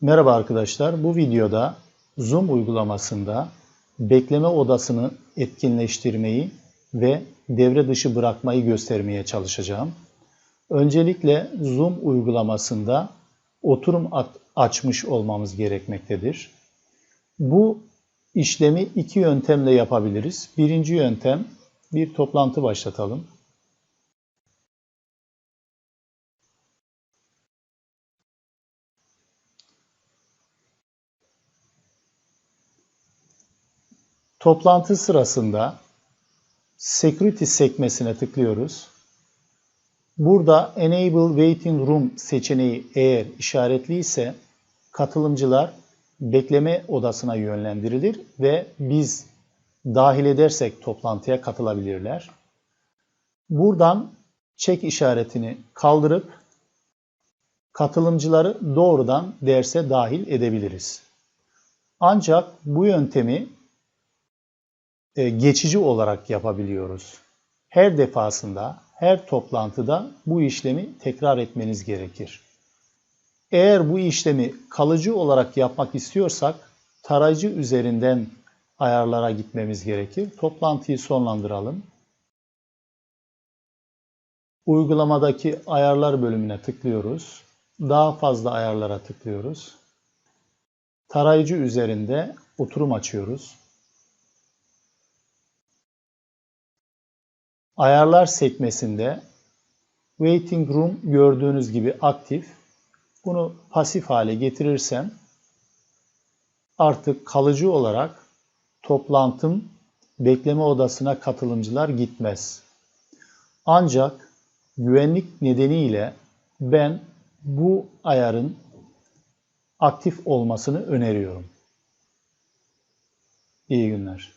Merhaba arkadaşlar. Bu videoda Zoom uygulamasında bekleme odasını etkinleştirmeyi ve devre dışı bırakmayı göstermeye çalışacağım. Öncelikle Zoom uygulamasında oturum açmış olmamız gerekmektedir. Bu işlemi iki yöntemle yapabiliriz. Birinci yöntem bir toplantı başlatalım. Toplantı sırasında Security sekmesine tıklıyoruz. Burada Enable Waiting Room seçeneği eğer işaretli ise katılımcılar bekleme odasına yönlendirilir ve biz dahil edersek toplantıya katılabilirler. Buradan çek işaretini kaldırıp katılımcıları doğrudan derse dahil edebiliriz. Ancak bu yöntemi geçici olarak yapabiliyoruz. Her defasında, her toplantıda bu işlemi tekrar etmeniz gerekir. Eğer bu işlemi kalıcı olarak yapmak istiyorsak tarayıcı üzerinden ayarlara gitmemiz gerekir. Toplantıyı sonlandıralım. Uygulamadaki ayarlar bölümüne tıklıyoruz. Daha fazla ayarlara tıklıyoruz. Tarayıcı üzerinde oturum açıyoruz. Ayarlar sekmesinde Waiting Room gördüğünüz gibi aktif. Bunu pasif hale getirirsem artık kalıcı olarak toplantım bekleme odasına katılımcılar gitmez. Ancak güvenlik nedeniyle ben bu ayarın aktif olmasını öneriyorum. İyi günler.